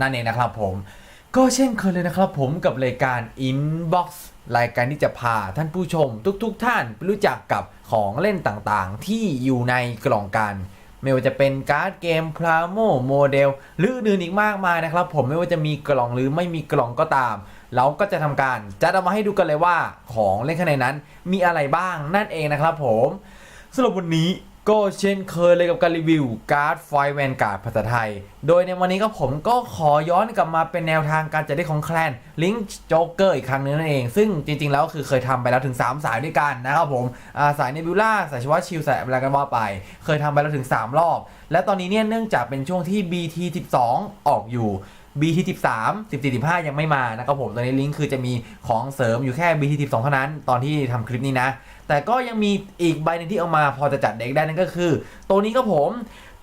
นั่นเองนะครับผม ก็เช่นเคยเลยนะครับผมกับรายการ Inbox รายการที่จะพาท่านผู้ชมทุกๆทท่านไปรู้จักกับของเล่นต่างๆ ที่อยู่ในกล่องกันไม่ว่าจะเป็นการ์ดเกมพลาโมโมเดลหรืออื่นอีกมากมายนะครับ ผมไม่ว่าจะมีกล่องหรือไม่มีกล่องก็ตาม เราก็จะทำการจัดเอามาให้ดูกันเลยว่าของเล่นข้างในนั้นมีอะไรบ้างนั่นเองนะครับผมสำหรับวันนี้ ก็เช่นเคยเลยกับการรีวิวการ์ดไฟแวนการ์ดภาษาไทย โดยในวันนี้ก็ผมก็ขอย้อนกลับมาเป็นแนวทางการจัดได้ของแคลนลิงค์โจ๊กเกอร์อีกครั้งนึงนั่นเอง ซึ่งจริงๆ แล้วคือเคยทำไปแล้วถึง 3 สายด้วยกันนะครับผมาสายเนบิวล่าสายชวาชิลสายอะไรกันว่าไป เคยทำไปแล้วถึง 3 รอบ และตอนนี้เนี่ยเนื่องจากเป็นช่วงที่ BT 12 ออกอยู่ BT 13 14 15 ยังไม่มานะครับผม ตอนนี้ลิงก์คือจะมีของเสริมอยู่แค่ BT 12 เท่านั้น ตอนที่ทำคลิปนี้นะ แต่ก็ยังมีอีกใบหนึงที่เอามาพอจะจัดเด็กได้นั่นก็คือ ตัวนี้ก็ผม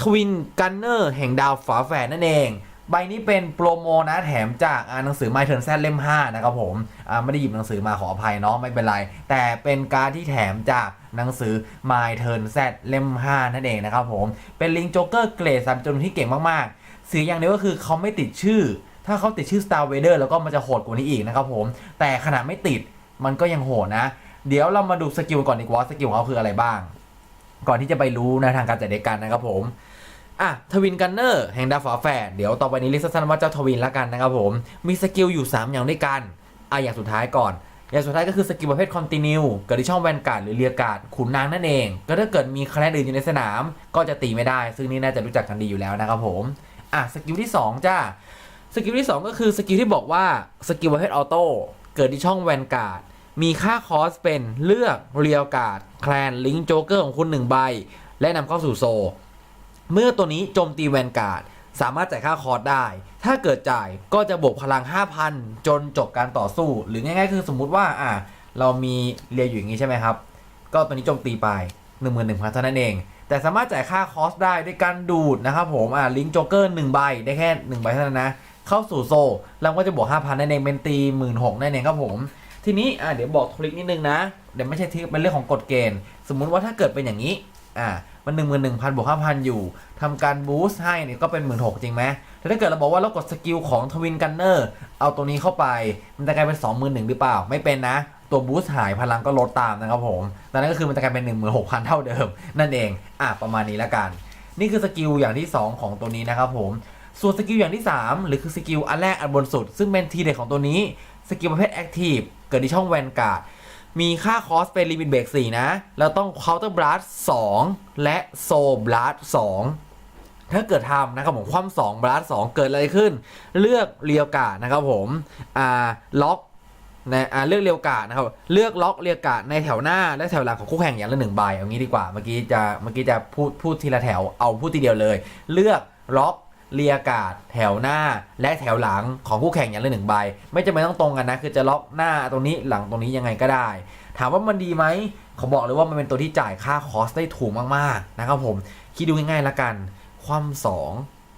ทวินกันเนอร์แห่งดาวฝาแฝดนั่นเอง ใบนี้เป็นโปรโมนะแถมจากอ่าหนังสือ My Turn Z เล่ม 5 นะครับผมไม่ได้หยิบหนังสือมาขออภัยเนาะไม่เป็นไร แต่เป็นการที่แถมจากหนังสือ My Turn Z เล่ม 5 นั่นเองนะครับผม เป็นลิงโจ๊กเกอร์เกรดสามจนที่เก่งมากๆ เสียอย่างเดียวก็คือเขาไม่ติดชื่อ ถ้าเขาติดชื่อ Star Vader แล้วก็มันจะโหดกว่านี้อีกนะครับผม แต่ขนาดไม่ติดมันก็ยังโหดนะ เดี๋ยวเรามาดูสกิลก่อนดีกว่าสกิลของเขาคืออะไรบ้าง ก่อนที่จะไปรู้ในะทางการจัดเด็กกันนะครับผมอะทวินกันเนอร์แห่งดาวฝาแฝดเดี๋ยวต่อไปนี้เรียกสั้นๆว่าเจ้าทวินละกันนะครับผมมีสกิลอยู่ 3 อย่างด้วยกันอะอย่างสุดท้ายก่อน อย่างสุดท้ายก็คือสกิลประเภทคอนติเนียเกิดที่ช่องแวนการ์ดหรือเรียการ์ดขุนนางนั่นเอง ก็ถ้าเกิดมีคะแนนอื่นอยู่ในสนาม ก็จะตีไม่ได้ ซึ่งนี่น่าจะรู้จักกันดีอยู่แล้วนะครับผม อะสกิลที่ 2 จ้าสกิลที่ 2 ก็คือสกิลที่บอกว่าสกิลประเภทออโต้เกิดที่ช่องแวนการ์ดมีค่าคอสเป็นเลือกเรียลการ์ดแคลนลิงโจ๊กเกอร์ของคุณ1ใบ และนำเข้าสู่โซ เมื่อตัวนี้โจมตีแวนการ์ดสามารถจ่ายค่าคอสได้ ถ้าเกิดจ่ายก็จะบวกพลัง 5,000 จนจบการต่อสู้ หรือง่ายๆ คือสมมุติว่าอะเรามีเรียอยู่อย่างนี้ใช่ไหมครับ ก็ตัวนี้โจมตีไป 11,000เท่านั้นเอง แต่สามารถจ่ายค่าคอสได้ด้วยการดูดนะครับผมอะลิงโจ๊กเกอร์1ใบได้แค่1ใบเท่านั้นนะ เข้าสู่โซแล้วก็จะบวก5,000นั่นเองเป็นตี16,000นั่นเองครับผมทีนี้อะเดี๋ยวบอกทริคนิดนึงนะเดี๋ยวไม่ใช่ทริคเป็นเรื่องของกฎเกณฑ์ สมมุติว่าถ้าเกิดเป็นอย่างนี้อะมัน1 1 0 0 0บวก5,000อยู่ทำการบูสต์ให้เนี่ยก็เป็น16,000จริงไหมแต่ถ้าเกิดเราบอกว่าเรากดสกิลของทวินกันเนอร์เอาตัวนี้เข้าไป มันจะกลายเป็น21,000หรือเปล่าไม่เป็นนะ ตัวบูสต์หายพลังก็ลดตามนะครับผมดังนั้นก็คือมันจะกลายเป็น 16,000 เท่าเดิม นั่นเอง อะประมาณนี้ละกัน นี่คือสกิลอย่างที่ 2 ของตัวนี้นะครับผมส่วนสกิลอย่างที่ 3 หรือคือสกิลอันแรกอันบนสุด ซึ่งเป็นทีเด็ดของตัวนี้สกิลประเภทแอคทีฟเกิดที่ช่องแวนการ์ดมีค่าคอสเป็นลิมิตเบรก4นะ แล้วต้องเคาน์เตอร์บลัส2และโซบลัส2ถ้าเกิดทำนะครับผมคว่ำ2บลัส2เกิดอะไรขึ้น เลือกเรียวกาดนะครับผมอ่าล็อก นะอ่าเลือกเรียวกาดนะครับ เลือกล็อกเรียวกาดในแถวหน้าและแถวหลังของคู่แข่งอย่างละหนึ่งใบเอางี้ดีกว่าเมื่อกี้จะเมื่อกี้จะพูดพูดทีละแถวเอาพูดทีเดียวเลย เลือกล็อกเรียกาดแถวหน้าและแถวหลังของคู่แข่งอย่างละหนึ่งใบ ไม่จำเป็นต้องตรงกันนะ คือจะล็อกหน้าตรงนี้หลังตรงนี้ยังไงก็ได้ ถามว่ามันดีไหมเขาบอกเลยว่ามันเป็นตัวที่จ่ายค่าคอสได้ถูกมากๆนะครับผมคิดดูง่ายๆละกัน คว่ำสอง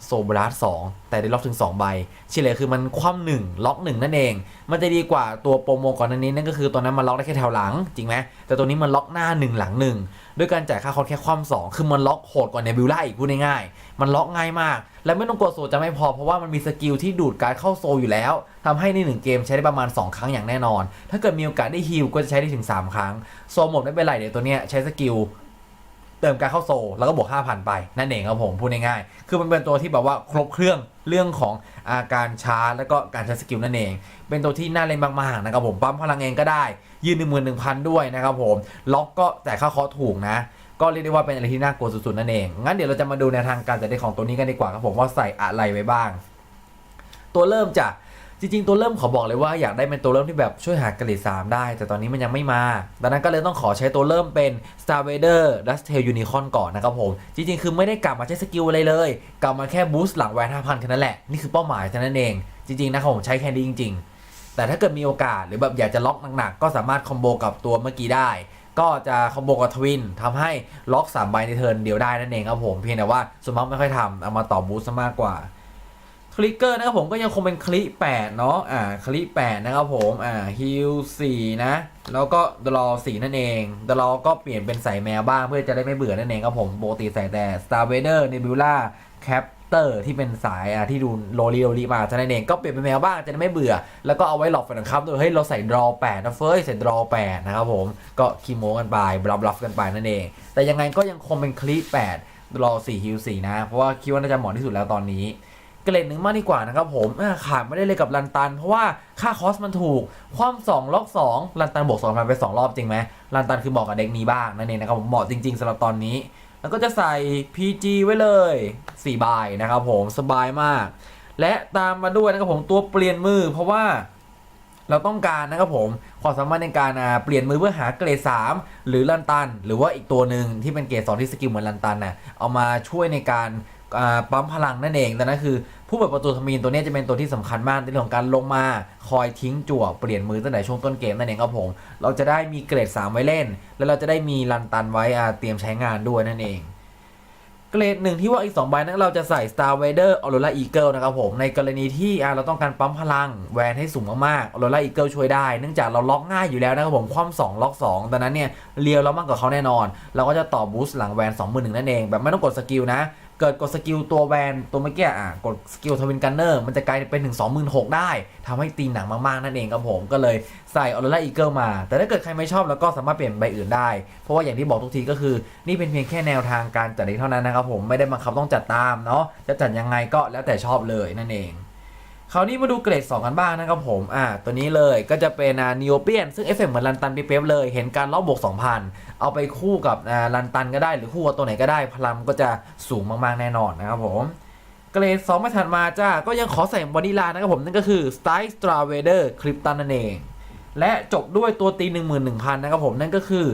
โซบลัสสองแต่ได้ล็อกถึง 2 ใบเฉลี่ยคือมันคว่ำหนึ่งล็อกหนึ่งนั่นเอง มันจะดีกว่าตัวโปรโมก่อนนั้นนี้นั่นก็คือตัวนั้นมันล็อกได้แค่แถวหลังจริงไหมแต่ตัวนี้มันล็อกหน้า 1 หลัง1ด้วยการจ่ายค่าคอร์แค่คว่ำสองคือมันล็อกโหดกว่าเนบิวล่าอีกพูดง่ายๆมันล็อกง่ายมาก และไม่ต้องกดโซจะไม่พอเพราะว่ามันมีสกิลที่ดูดการเข้าโซอยู่แล้วทำให้ในหนึ่งเกมใช้ได้ประมาณ 2 ครั้งอย่างแน่นอน ถ้าเกิดมีโอกาสได้ฮิลก็จะใช้ได้ถึง 3 ครั้งโซหมดไม่เป็นไรเดี๋ยวตัวเนี้ยใช้สกิล เติมการเข้าโซ แล้วก็บวก 5,000 ไป นั่นเองครับผมพูดง่ายๆคือมันเป็นตัวที่แบบว่าครบเครื่องเรื่องของอาการชาร์จแล้วก็การใช้สกิลนั่นเอง เป็นตัวที่น่าเล่นมากๆนะครับผมปั๊มพลังเองก็ได้ ยืน 11,000 ด้วยนะครับผมล็อกก็แต่ค่าคอถูกนะก็เรียกได้ว่าเป็นอะไรที่น่ากลัวสุดๆนั่นเอง งั้นเดี๋ยวเราจะมาดูในวทางการจัดได้ของตัวนี้กันดีกว่าครับผมว่าใส่อะไรไว้บ้าง ตัวเริ่มจาก จริงๆ ตัวเริ่มขอบอกเลยว่าอยากได้เป็นตัวเริ่มที่แบบช่วยหาเกรด3ได้ แต่ตอนนี้มันยังไม่มา ดังนั้นก็เลยต้องขอใช้ตัวเริ่มเป็น Star Vader Dust Tail Unicorn ก่อนนะครับผม จริงๆ คือไม่ได้กลับมาใช้สกิลอะไรเลย กลับมาแค่บูสต์หลังแวน5,000แค่นั้นแหละ นี่คือเป้าหมายเท่านั้นเอง จริง ๆ นะครับผมใช้แค่นี้จริง ๆ แต่ถ้าเกิดมีโอกาสหรือแบบอยากจะล็อกหนักๆก็สามารถคอมโบกับตัวเมื่อกี้ได้ก็จะคอมโบกับทวินทำให้ล็อก3ใบในเทิร์นเดียวได้นั่นเองครับผมเพียงแต่ว่าส่วนมากไม่ค่อยทำเอามาต่อบูสต์มากกว่า คลิกเกอร์นะครับผมก็ยังคงเป็นคลิป8เนาะอ่าคลิป8นะครับผมอ่าฮิล4นะ แล้วก็ดรอ4นั่นเองดรอก็เปลี่ยนเป็นใส่แมวบ้างเพื่อจะได้ไม่เบื่อนั่นเองครับผมปกติใส่แต่ Star Vader Nebula Captor ที่เป็นสายอ่าที่ดูโรลีโรลีมาเท่านั้นเองก็เปลี่ยนเป็นแมวบ้างจะได้ไม่เบื่อ แล้วก็เอาไว้หลอกแฟนคลับด้วยเฮ้ยเราใส่ดรอ8นะเฟ้ยใส่ดรอ8นะครับผมก็คีโมกันไปบลับบลับกันไปนั่นเอง แต่ยังไงก็ยังคงเป็นคลิ8ดรอ4ฮิล4นะ เพราะว่าคิดว่าน่าจะเหมาะที่สุดแล้วตอนนี้ เกรดหนึ่งมากดีกว่านะครับผมขาดไม่ได้เลยกับลันตัน เพราะว่าค่าคอสมันถูก ความ2ล็อก2ลันตันบวก2มันไป2รอบจริงไหมลันตันคือเหมาะกับเด็กนี้บ้างนั่นเองนะครับผมเหมาะจริงๆสำหรับตอนนี้ แล้วก็จะใส่ PG ไว้เลย4ใบนะครับผมสบายมาก และตามมาด้วยนะครับผมตัวเปลี่ยนมือ เพราะว่าเราต้องการนะครับผมความสามารถในการเปลี่ยนมือเพื่อหาเกรด 3 หรือลันตัน หรือว่าอีกตัวหนึ่งที่เป็นเกรด 2 ที่สกิลเหมือนลันตันน่ะเอามาช่วยในการ ปั๊มพลังนั่นเองแต่นั่นคือ ผู้เปิดประตูทมีนตัวนี้จะเป็นตัวที่สำคัญมากในเรื่องของการลงมาคอยทิ้งจั่วเปลี่ยนมือตั้งแต่ช่วงต้นเกมนั่นเองครับผม เราจะได้มีเกรด 3 ไว้เล่น แล้วเราจะได้มีลันตันไว้เตรียมใช้งานด้วยนั่นเองเกรดหนึ่งที่ว่าอีก 2 ใบนั้นเราจะใส่ Star Vader Aurora Eagle นะครับผม ในกรณีที่เราต้องการปั๊มพลังแวนให้สูงมากๆ Aurora Eagle ช่วยได้ เนื่องจากเราล็อกง่ายอยู่แล้วนะครับผม คว่ำ2ล็อก2ดังนั้นเนี่ยเลียวเรามากกว่าเขาแน่นอน เราก็จะต่อบูสต์หลังแวน 2 1 0 0 0 นั่นเอง แบบไม่ต้องกดสกิลนะ เกิดกดสกิลตัวแวนตัวเมื่อกี้อะกดสกิลทวินกันเนอร์มันจะกลายเป็นถึง26,000 ได้ทำให้ตีหนังมากๆ นั่นเองครับผมก็เลยใส่ออโรราอีเกิลมา แต่ถ้าเกิดใครไม่ชอบแล้วก็สามารถเปลี่ยนใบอื่นได้ เพราะว่าอย่างที่บอกทุกทีก็คือ นี่เป็นเพียงแค่แนวทางการจัดเองเท่านั้นนะครับผมไม่ได้บังคับต้องจัดตามเนาะจะจัดยังไงก็แล้วแต่ชอบเลยนั่นเอง คราวนี้มาดูเกรด 2 กันบ้างนะครับผม อ่า ตัวนี้เลยก็จะเป็นอ่านิโอเปียนซึ่งเอฟเฟกเหมือนลันตันเป๊ะเลย เห็นการล็อบวก 2,000 เอาไปคู่กับอ่าลันตันก็ได้หรือคู่กับตัวไหนก็ได้ พลังก็จะสูงมากๆแน่นอนนะครับผม เกรด2มาถัดมาจ้า ก็ยังขอใส่บอดี้ลน์นะครับผม นั่นก็คือ Style Star Vader คลิปตันนั่นเอง และจบด้วยตัวตี 11,000 นะครับผม นั่นก็คือ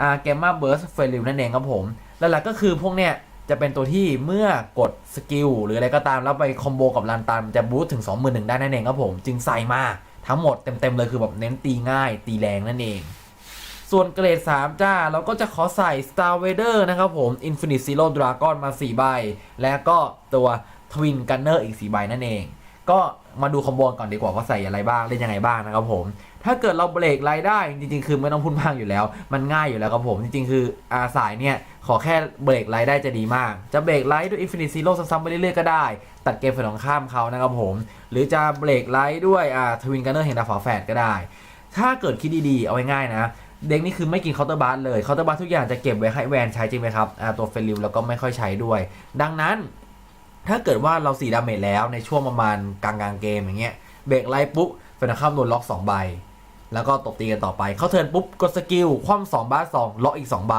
อ่าเกมมาเบิร์สเฟลิวนั่นเองครับผม หลักๆก็คือพวกเนี้ย จะเป็นตัวที่เมื่อกดสกิลหรืออะไรก็ตามแล้วไปคอมโบกับลันตันจะบูสต์ถึง 21,000ได้นั่นเองครับผม จึงใส่มาทั้งหมดเต็มๆเลยคือแบบเน้นตีง่ายตีแรงนั่นเอง ส่วนเกรด 3 จ้า เราก็จะขอใส่ Star Vader นะครับผม Infinite Zero Dragon มา 4 ใบ แล้วก็ตัว Twin Gunner อีก 4 ใบนั่นเอง ก็ มาดูคอมโบก่อนดีกว่าว่าใส่อะไรบ้างเล่นยังไงบ้างนะครับผม ถ้าเกิดเราเบรกไลน์ได้จริงๆ คือไม่ต้องพูดมากอยู่แล้ว มันง่ายอยู่แล้วครับผม จริงๆ คืออาสายเนี่ย ขอแค่เบรกไลน์ได้จะดีมาก จะเบรกไลน์ด้วย Infinite Zero ซ้ำๆไปเรื่อยๆก็ได้ ตัดเกมฝ่ายตรงข้ามเขานะครับผม หรือจะเบรกไลท์ด้วยอ่าทวินกันเนอร์แห่งดาวฝาแฝดก็ได้ ถ้าเกิดคิดดีๆเอาง่ายๆนะเด็กนี่คือไม่กินเคาน์เตอร์บาร์เลยเคาน์เตอร์บาร์ทุกอย่างจะเก็บไว้ให้แวนใช้จริงไหมครับอ่าตัวเฟลิวแล้วก็ไม่ค่อยใช้ด้วย ดังนั้น ถ้าเกิดว่าเราสี่ดาเมจแล้วในช่วงประมาณกลางกลางเกมอย่างเงี้ยเบรกไล่ปุ๊บแฟนข้ามโดนล็อก2ใบแล้วก็ตบตีกันต่อไป เข้าเทิร์นปุ๊บกดสกิลคว่ำสองบาสสองล็อกอีก2ใบ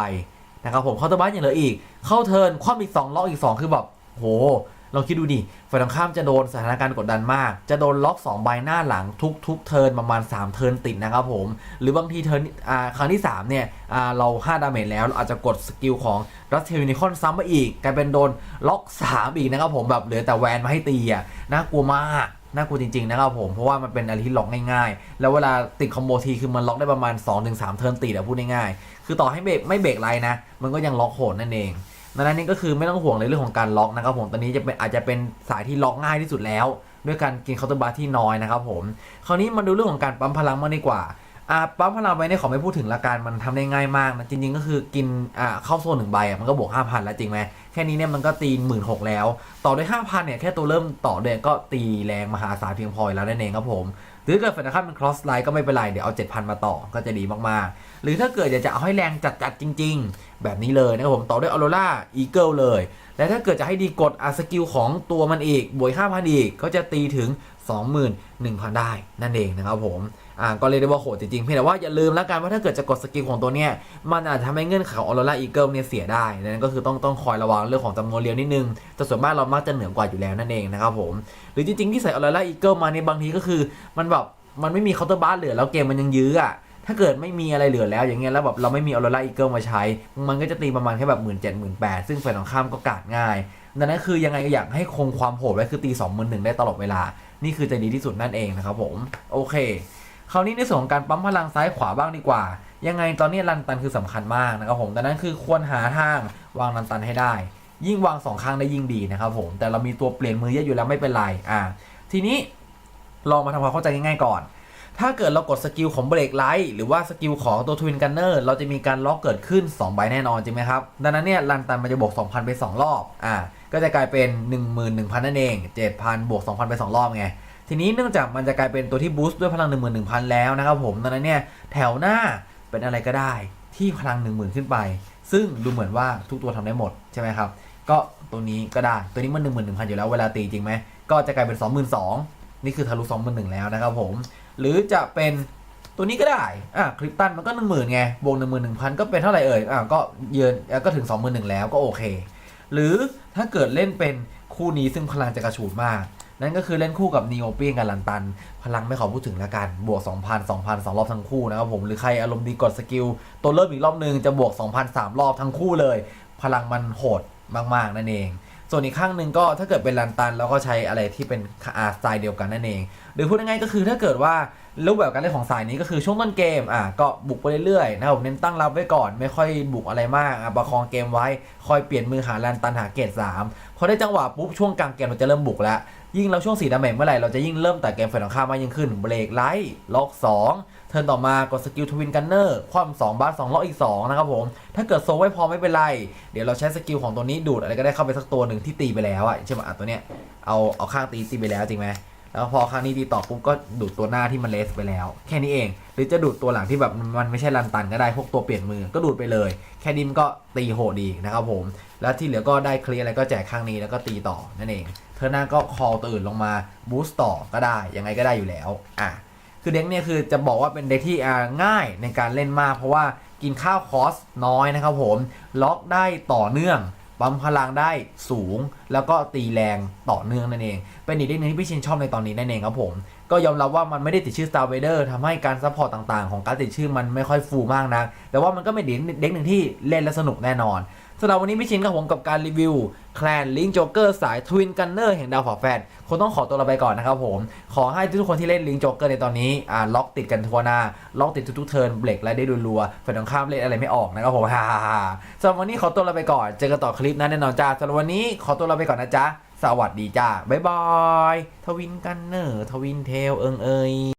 นะครับผมเข้าเตอร์บาสยังเหลืออีก เข้าเทิร์นคว่ำอีก2ล็อกอีก 2 คือแบบโห เราคิดดูดิฝ่ายตรงข้ามจะโดนสถานการณ์กดดันมาก จะโดนล็อก2ใบหน้าหลังทุกทุกเทิร์นประมาณ 3 เทิร์นติดนะครับผม หรือบางทีเทิร์นครั้งที่ 3 เนี่ยอ่าเรา5ดาเมจแล้วเราอาจจะกดสกิลของรัสเทลยูนิคอนซ้ำมาอีกกลายเป็นโดนล็อก 3 อีกนะครับผมแบบเหลือแต่แวนมาให้ตีอะน่ากลัวมากน่ากลัวจริงๆนะครับผมเพราะว่ามันเป็นอะไรที่ล็อกง่ายๆ แล้วเวลาติดคอมโบทีคือมันล็อกได้ประมาณ 2-3 เทิร์นติดอะพูดง่ายๆคือต่อให้เบรกไม่เบรกไลน์นะ มันก็ยังล็อกโหดนั่นเอง ดังนั้นนี่ก็คือไม่ต้องห่วงในเรื่องของการล็อกนะครับผมตอนนี้จะเป็นอาจจะเป็นสายที่ล็อกง่ายที่สุดแล้ว ด้วยการกินเคาน์เตอร์บาร์ที่น้อยนะครับผมคราวนี้มาดูเรื่องของการปั๊มพลังมางดีกว่าอ่าปั๊มพลังไปเนี่ยขอไม่พูดถึงละกันมันทำได้ง่ายมากนะจริงๆก็คือกินอ่าเข้าโซนหนึ่งใบอะมันก็บวก5,000แล้วจริงไหมแค่นี้เนี่ยมันก็ตีหมื่นหกแล้ว ต่อด้วย5,000เนี่ยแค่ตัวเริ่มต่อเดือนก็ตีแรงมหาศาลเพียงพอแล้วนั่นเองครับผม หรือเกิดฝันนะครับเป็น cross line ก็ไม่เป็นไร เดี๋ยวเอา 7,000 มาต่อก็จะดีมากๆ หรือถ้าเกิดอยากจะเอาให้แรงจัดๆจริง ๆ แบบนี้เลยนะครับผมต่อด้วย aurora eagle เลย และถ้าเกิดจะให้ดีกดอาสกิลของตัวมันอีกบวก5,000อีกก็จะตีถึง 21,000 ได้นั่นเองนะครับผม อ่าก็เรียกได้ว่าโหดจริงๆ เพียงแต่ว่าอย่าลืมแล้วกันว่าถ้าเกิดจะกดสกิลของตัวเนี้ยมันอาจจะทำให้เงื่อนไขของออโรราอีเกิลเนี่ยเสียได้ดังนั้นก็คือต้องต้องคอยระวังเรื่องของจำนวนเรียวนิดนึงแต่ส่วนมากเรามักจะเหนือกว่าอยู่แล้วนั่นเองนะครับผมหรือจริงๆที่ใส่ออโรราอีเกิลมาเนี่ยบางทีก็คือมันแบบมันไม่มีเคาน์เตอร์บาร์เหลือแล้วเกมมันยังยื้ออะถ้าเกิดไม่มีอะไรเหลือแล้วอย่างเงี้ยแล้วแบบเราไม่มีออโรราอีเกิลมาใช้ มันก็จะตีประมาณแค่แบบหมื่นเจ็ดหมื่นแปดซึ่งฝ่ายตรงข้ามก็กาดง่ายดังนั้นคือยังไงก็อยากให้คงความโหดไว้คือตี2องหมื่นหนึ่งได้ตลอดเวลา นี่คือจดีที่สุดนั่นเองนะครับผมโอเค คราวนี้ในส่วนของการปั๊มพลังซ้ายขวาบ้างดีกว่า ยังไงตอนนี้รันตันคือสำคัญมากนะครับผมดังนั้นคือควรหาทางวางรันตันให้ได้ ยิ่งวางสองข้างได้ยิ่งดีนะครับผมแต่เรามีตัวเปลี่ยนมือเยอะอยู่แล้วไม่เป็นไรอ่าทีนี้ลองมาทำความเข้าใจง่ายๆก่อนถ้าเกิดเรากดสกิลของเบรกไลท์หรือว่าสกิลของตัวทวินกันเนอร์เราจะมีการล็อกเกิดขึ้น 2 ใบแน่นอนจริงไหมครับ ดังนั้นเนี่ยรันตันมันจะบวก 2,000 ไป 2 รอบ อ่า ก็จะกลายเป็น 11,000 นั่นเอง 7,000 บวก 2,000 ไป 2 รอบไง ทีนี้เนื่องจากมันจะกลายเป็นตัวที่บูสต์ด้วยพลัง 11,000 แล้วนะครับผมดังนั้นเนี่ยแถวหน้าเป็นอะไรก็ได้ที่พลัง 10,000 ขึ้นไป ซึ่งดูเหมือนว่าทุกตัวทำได้หมดใช่ไหมครับ ก็ตัวนี้ก็ได้ ตัวนี้มัน 11,000 อยู่แล้วเวลาตีจริงไหม ก็จะกลายเป็น 22,000 นี่คือทะลุ21,000 แล้วนะครับผม หรือจะเป็นตัวนี้ก็ได้ อะคริปตันมันก็ 10,000 ไง บวก 11,000 ก็เป็นเท่าไหร่เอ่ย อะก็เยือนก็ถึง 21,000 แล้วก็โอเค หรือถ้าเกิดเล่นเป็นคู่นี้ซึ่งพลังจะกระฉูดมาก นั่นก็คือเล่นคู่กับนีโอเปียกับลันตัน พลังไม่ขอพูดถึงละกัน บวก 2,000 2,000 2รอบทั้งคู่นะครับผมหรือใครอารมณ์ดีกดสกิล ตัวเริ่มอีกรอบนึงจะบวก 2,000 3รอบทั้งคู่เลย พลังมันโหดมากๆนั่นเอง ส่วนอีกข้างหนึ่งก็ถ้าเกิดเป็นลันตันแล้วก็ใช้อะไรที่เป็นอาสไตล์เดียวกันนั่นเอง หรือพูดง่ายๆก็คือถ้าเกิดว่ารูปแบบการเล่นของสายนี้ก็คือช่วงต้นเกมอะก็บุกไปเรื่อยๆนะครับผมเน้นตั้งรับไว้ก่อน ไม่ค่อยบุกอะไรมากอะประคองเกมไว้คอยเปลี่ยนมือหาแลนตันหาเกตสามพอได้จังหวะปุ๊บช่วงกลางเกมเราจะเริ่มบุกแล้วยิ่งเราช่วงสีดาเมจเมื่อไหร่เราจะยิ่งเริ่มแต่เกมฝ่ายตรงข้ามมากยิ่งขึ้นเบรกไลท์ล็อก2 เทิร์นต่อมากดสกิลทวินกันเนอร์คว่ำสองบาสสองล็อกอีก 2 นะครับผม ถ้าเกิดโซไม่พอไม่เป็นไร เดี๋ยวเราใช้สกิลของตัวนี้ดูดอะไรก็ได้เข้าไปสักตัวหนึ่งที่ตีไปแล้วอะใช่ไหมอะตัวเนี้ยเอาเอาข้างตีตีไปแล้วจริงไหมแล้วพอครั้งนี้ตีต่อปุ๊บก็ดูดตัวหน้าที่มันเลสไปแล้ว แค่นี้เอง หรือจะดูดตัวหลังที่แบบมันไม่ใช่รันตันก็ได้พวกตัวเปลี่ยนมือก็ดูดไปเลย แค่ดิมก็ตีโหดดีนะครับผม แล้วที่เหลือก็ได้เคลียร์อะไรก็แจกข้างนี้แล้วก็ตีต่อนั่นเองเธอหน้าก็คอตัวอื่นลงมาบูสต์ต่อก็ได้ยังไงก็ได้อยู่แล้วอะ คือเด็กเนี่ยคือจะบอกว่าเป็นเด็กที่ง่ายในการเล่นมาก เพราะว่ากินข้าวคอสน้อยนะครับผมล็อกได้ต่อเนื่องปั๊มพลังได้สูง แล้วก็ตีแรงต่อเนื่องนั่นเอง เป็นอีกเด็กหนึ่งที่พี่ชินชอบในตอนนี้นั่นเองครับผม ก็ยอมรับว่ามันไม่ได้ติดชื่อ Star Vader ทำให้การซัพพอร์ตต่างๆ ของการติดชื่อมันไม่ค่อยฟูมากนะ แต่ว่ามันก็เป็นเด็กเด็กหนึ่งที่เล่นและสนุกแน่นอน สำหรับวันนี้พี่ชินกับผมกับการรีวิวแคลนลิงโจเกอร์สายทวินกันเนอร์แห่งดาวฝาแฝดคงต้องขอตัวเราไปก่อนนะครับผม ขอให้ทุกคนที่เล่นลิงโจเกอร์ในตอนนี้อ่าล็อกติดกันทั่วหน้า ล็อกติดทุกๆเทิร์นเบรกและได้รัวๆฝ่ายตรงข้ามเล่นอะไรไม่ออกนะครับผมฮ่าๆๆสำหรับวันนี้ขอตัวเราไปก่อน เจอกันต่อคลิปหนั้นแน่นอนจ้าสำหรับวันนี้ขอตัวเราไปก่อนนะจ๊ะสวัสดีจ้าบ๊ายบายทวินกันเนอร์ทวินเทลเอิงเอย